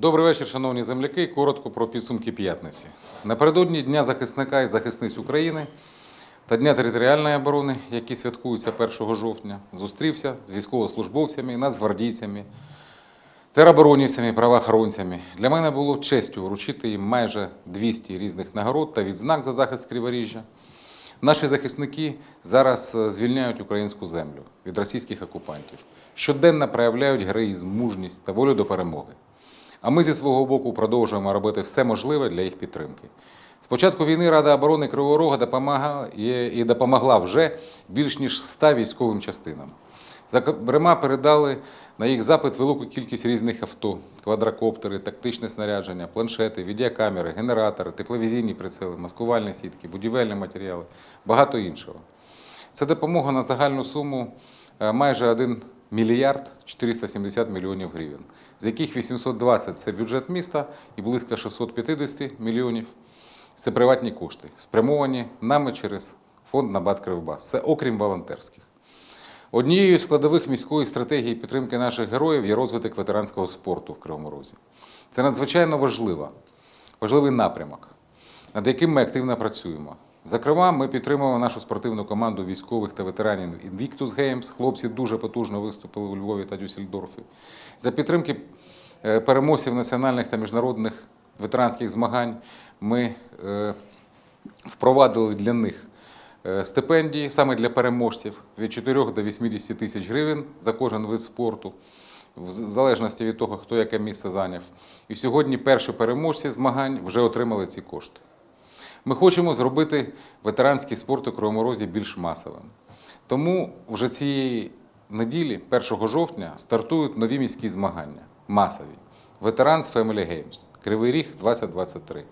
Добрий вечір, шановні земляки. Коротко про підсумки п'ятниці. Напередодні Дня захисника і захисниць України та Дня територіальної оборони, які святкуються 1 жовтня, зустрівся з військовослужбовцями, нацгвардійцями, тероборонівцями, правоохоронцями. Для мене було честю вручити їм майже 200 різних нагород та відзнак за захист Криворіжжя. Наші захисники зараз е, звільняють українську землю від російських окупантів. Щоденно проявляють героїзм, мужність та волю до перемоги. А ми зі свого боку продовжуємо робити все можливе для їх підтримки. З початку війни Рада оборони Кривого Рога допомагала і і допомогла вже більш ніж 100 військовим частинам. Зокрема, передали на їх запит велику кількість різних авто, квадрокоптери, тактичне снарядження, планшети, відеокамери, генератори, тепловізійні прицели, маскувальні сітки, будівельні матеріали, багато іншого. Це допомога на загальну суму е, майже 1 мільярд 470 мільйонів гривень, з яких 820 – це бюджет міста і близько 650 мільйонів – це приватні кошти, спрямовані нами через фонд «Набат Кривбас». Це окрім волонтерських. Однією з складових міської стратегії підтримки наших героїв є розвиток ветеранського спорту в Кривому Розі. Це надзвичайно важлива, важливий напрямок, над яким ми активно працюємо. Зокрема, ми підтримуємо нашу спортивну команду військових та ветеранів Invictus Games. Хлопці дуже потужно виступили у Львові та Дюссельдорфі. За підтримки е, переможців національних та міжнародних ветеранських змагань ми е, впровадили для них е, стипендії саме для переможців від 4 до 80 тисяч гривень за кожен вид спорту, в залежності від того, хто яке місце зайняв. І сьогодні перші переможці змагань вже отримали ці кошти. Ми хочемо зробити ветеранський спорт у Кривому Розі більш масовим. Тому вже цієї неділі, 1 жовтня, стартують нові міські змагання масові. Ветеранс Family Games. Кривий Ріг 2023.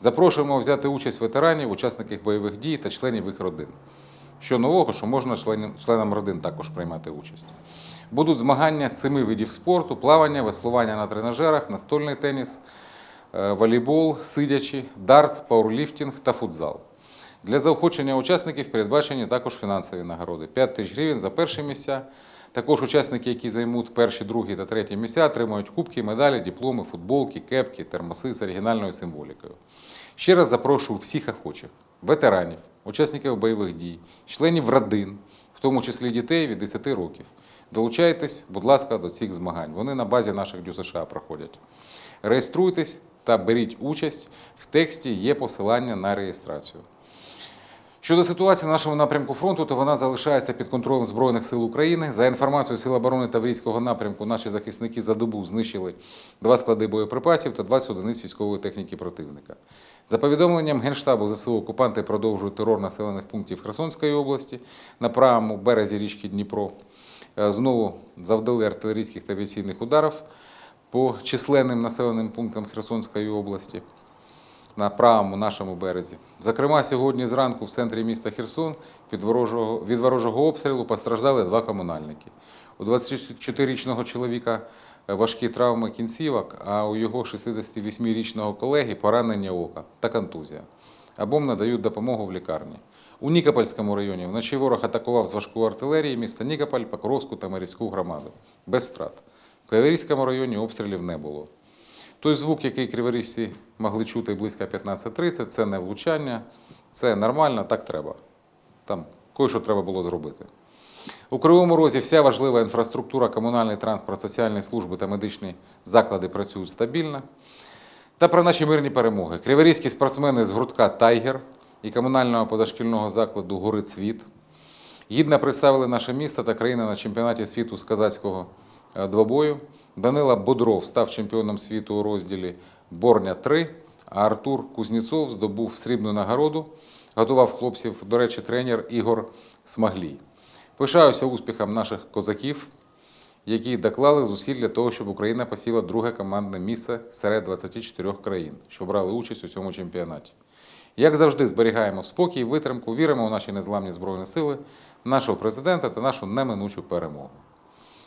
Запрошуємо взяти участь ветеранів, учасників бойових дій та членів їх родин. Що нового, що можна членам- родин також приймати участь. Будуть змагання з семи видів спорту: плавання, веслування на тренажерах, настольний теніс, волейбол, сидячі, дартс, пауерліфтинг та футзал. Для заохочення учасників передбачені також фінансові нагороди. 5 тисяч гривень за перші місця. Також учасники, які займуть перші, другі та треті місця, отримують кубки, медалі, дипломи, футболки, кепки, термоси з оригінальною символікою. Ще раз запрошую всіх охочих, ветеранів, учасників бойових дій, членів родин, тому числі дітей від 10 років. Долучайтесь, будь ласка, до цих змагань. Вони на базі наших ДЮСШ проходять. Реєструйтесь та беріть участь. В тексті є посилання на реєстрацію. Щодо ситуації на нашому напрямку фронту, то вона залишається під контролем Збройних сил України. За інформацією Сил оборони Таврійського напрямку, наші захисники за добу знищили два склади боєприпасів та 20 одиниць військової техніки противника. За повідомленням Генштабу ЗСУ, окупанти продовжують терор населених пунктів Херсонської області на правому березі річки Дніпро. Е, Знову завдали артилерійських та авіаційних ударів по численним населеним пунктам Херсонської області на правому нашому березі. Зокрема, сьогодні зранку в центрі міста Херсон від ворожого, від ворожого обстрілу постраждали два комунальники. У 24-річного чоловіка е, важкі травми кінцівок, а у його 68-річного колеги поранення ока та контузія. Обом надають допомогу в лікарні. У Нікопольському районі вночі ворог атакував з важкої артилерії міста Нікополь, Покровську та Марійську громаду. Без втрат. В Каверійському районі обстрілів не було. Той звук, який криворіжці могли чути близько 15.30, це не влучання, це нормально, так треба. Там кое-що треба було зробити. У Кривому Розі вся важлива інфраструктура, комунальний транспорт, соціальні служби та медичні заклади працюють стабільно. Та про наші мирні перемоги. Криворізькі спортсмени з гуртка Тайгер і комунального позашкільного закладу Гори Цвіт гідно представили наше місто та країну на чемпіонаті світу з казацького двобою. Данила Бодров став чемпіоном світу у розділі Борня 3, а Артур Кузнєцов здобув срібну нагороду. Готував хлопців, до речі, тренер Ігор Смаглій. Пишаюся успіхом наших козаків, які доклали зусиль для того, щоб Україна посіла друге командне місце серед 24 країн, що брали участь у цьому чемпіонаті. Як завжди, зберігаємо спокій, витримку, віримо у наші незламні збройні сили, нашого президента та нашу неминучу перемогу.